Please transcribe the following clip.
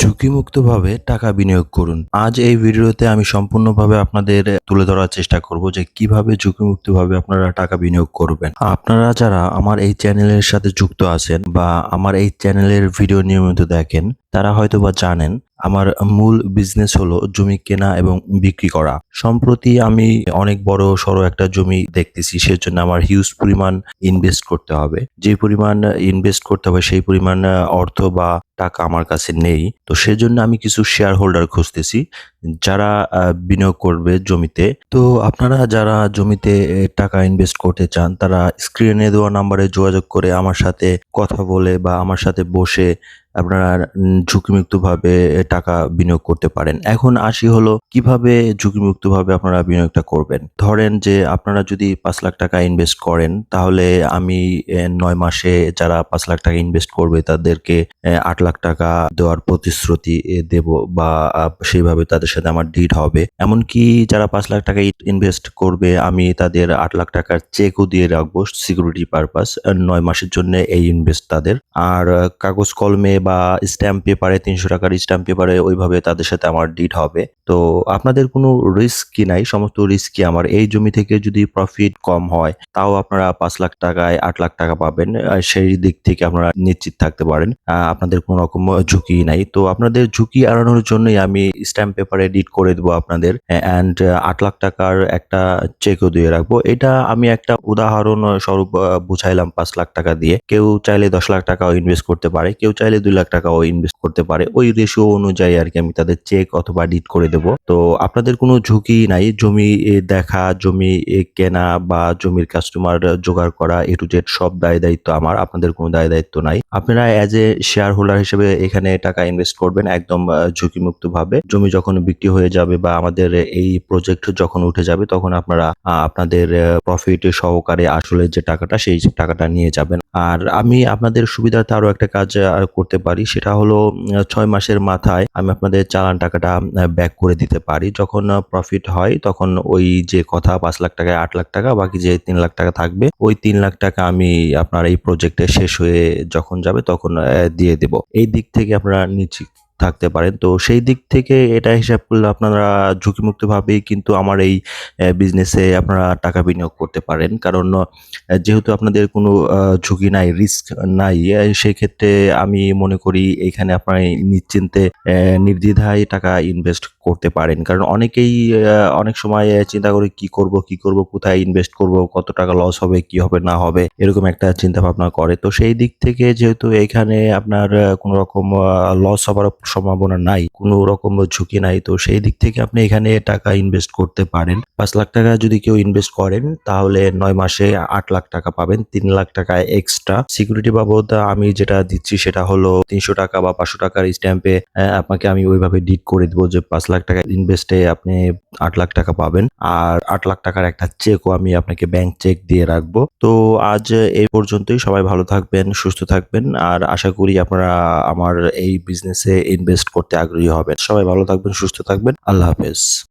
ঝুঁকিমুক্তভাবে টাকা বিনিয়োগ করুন। আজ এই ভিডিওতে আমি সম্পূর্ণভাবে আপনাদের তুলে ধরার চেষ্টা করব যে কীভাবে ঝুঁকিমুক্তভাবে আপনারা টাকা বিনিয়োগ করবেন। আপনারা যারা আমার এই চ্যানেলের সাথে যুক্ত আছেন বা আমার এই চ্যানেলের ভিডিও নিয়মিত দেখেন তারা হয়তো বা জানেন, আমার মূল বিজনেস হলো জমি কেনা এবং বিক্রি করা। সম্প্রতি আমি অনেক বড় সড়ো একটা জমি দেখতেছি, সেজন্য আমার হিউজ পরিমাণ ইনভেস্ট করতে হবে। যে পরিমাণ ইনভেস্ট করতে হবে, সেই পরিমাণ অর্থ বা টাকা আমার কাছে নেই। তো সেজন্য আমি কিছু শেয়ার হোল্ডার খুঁজতেছি, যারা বিনিয়োগ করবে জমিতে। তো আপনারা যারা জমিতে টাকা ইনভেস্ট করতে চান, তারা স্ক্রিনে দেওয়া নাম্বারে যোগাযোগ করে আমার সাথে কথা বলে বা আমার সাথে বসে আপনারা ঝুঁকিমুক্তভাবে টাকা বিনিয়োগ করতে পারেন। এখন আসি হলো, কীভাবে ঝুঁকিমুক্তভাবে আপনারা বিনিয়োগটা করবেন? ধরেন যে, আপনারা যদি পাঁচ লাখ টাকা ইনভেস্ট করেন, তাহলে আমি নয় মাসে যারা পাঁচ লাখ টাকা ইনভেস্ট করবে, তাদেরকে আট লাখ টাকা দেওয়ার প্রতিশ্রুতি দেব বা সেইভাবে তাদের সাথে আমার ডিড হবে। এমনকি যারা পাঁচ লাখ টাকা ইনভেস্ট করবে, আমি তাদের আট লাখ টাকার চেকও দিয়ে রাখব সিকিউরিটি পারপাস নয় মাসের জন্য এই ইনভেস্ট তাদের। আর, কাগজ কলমে বা স্ট্যাম্প পেপারে তিনশো টাকার স্ট্যাম্প পেপারে ওইভাবে তাদের সাথে আমার ডিড হবে। তো আপনাদের কোনো রিস্কই নাই? সমস্ত রিস্কই আমার? এই জমি থেকে যদি প্রফিট কম হয়, তাও আপনারা পাঁচ লাখ টাকায় আট লাখ টাকা পাবেন। সেই দিক থেকে আপনারা নিশ্চিত থাকতে পারেন। আপনাদের কোনো রকম ঝুঁকি নাই। তো আপনাদের ঝুঁকি এড়ানোর জন্যই আমি স্ট্যাম্প পেপারে ডিড করে দেবো আপনাদের। অ্যান্ড আট লাখ টাকার একটা চেকও দিয়ে রাখব। এটা আমি একটা উদাহরণ স্বরূপ বুঝাইলাম পাঁচ লাখ টাকা দিয়ে। কেউ চাইলে দশ লাখ টাকাও ইনভেস্ট করতে পারে। কেউ চাইলে দুই লাখ টাকা ও ইনভেস্ট করতে পারে, ওই রেশিও অনুযায়ী আর কি আমি তাদের চেক অথবা ডিট করে দেব। তো আপনাদের কোনো ঝুঁকি নাই, জমি দেখা, জমি কেনা বা জমির কাস্টমার জোগাড় করা এ টু জেড সব দায় দায়িত্ব আমার, আপনাদের কোনো দায় দায়িত্ব নাই। আপনারা অ্যাজ এ শেয়ার হোল্ডার হিসেবে এখানে টাকা ইনভেস্ট করবেন একদম ঝুঁকিমুক্ত ভাবে জমি যখন বিক্রি হয়ে যাবে বা আমাদের এই প্রজেক্ট যখন উঠে যাবে, তখন আপনারা আপনাদের প্রফিট সহকারে আসলে যে টাকাটা, সেই টাকাটা নিয়ে যাবেন। আর আমি আপনাদের সুবিধার্থে আরও একটা কাজ করতে পারি, সেটা হলো ছয় মাসের মাথায় আমি আপনাদের চালান টাকাটা ব্যাক করে দিতে পারি। যখন প্রফিট হয়, তখন ওই যে কথা, পাঁচ লাখ টাকায় আট লাখ টাকা, বাকি যে তিন লাখ টাকা থাকবে, ওই তিন লাখ টাকা আমি আপনার এই প্রজেক্টে শেষ হয়ে যখন যাবে, তখন দিয়ে দেব। এই দিক থেকে আপনারা নিশ্চিত থাকতে পারেন। তো সেই দিক থেকে এটা হিসাব করলে আপনারা ঝুঁকিমুক্ত ভাবেই কিন্তু আমার এই বিজনেসে আপনারা টাকা বিনিয়োগ করতে পারেন। কারণ যেহেতু আপনাদের কোনো ঝুঁকি নাই রিস্ক নাই সেই ক্ষেত্রে আমি মনে করি এখানে আপনারা নিশ্চিন্তে নির্দ্বিধায় টাকা ইনভেস্ট করতে পারেন। কারণ অনেকেই অনেক সময় চিন্তা করে কি করব কি করব, কোথায় ইনভেস্ট করব, কত টাকা লস হবে, কি হবে, না হবে, এরকম একটা চিন্তা ভাবনা করে। তো সেই দিক থেকে যেহেতু এখানে আপনার কোনো রকম লস হবার সম্ভাবনা নাই, কোনো রকম ঝুঁকি নাই। তো সেই দিক থেকে আপনি এখানে টাকা ইনভেস্ট করতে পারেন। পাঁচ লাখ টাকা যদি কেউ ইনভেস্ট করেন, তাহলে নয় মাসে আট লাখ টাকা পাবেন, তিন লাখ টাকা এক্সট্রা সিকিউরিটি বাবদ আমি যেটা দিচ্ছি সেটা হলো তিনশো টাকা বা পাঁচশো টাকার স্ট্যাম্পে আপনাকে আমি ওইভাবে ডিট করে দিব যে পাঁচ লাখ টাকা ইনভেস্টে আপনি আট লাখ টাকা পাবেন। আর আট লাখ টাকার একটা চেকও আমি আপনাকে ব্যাংক চেক দিয়ে রাখব। তো আজ এই পর্যন্তই। সবাই ভালো থাকবেন, সুস্থ থাকবেন। আর আশা করি আপনারা আমার এই বিজনেসে ইনভেস্ট করতে আগ্রহী হবেন। সবাই ভালো থাকবেন সুস্থ থাকবেন। আল্লাহ হাফেজ।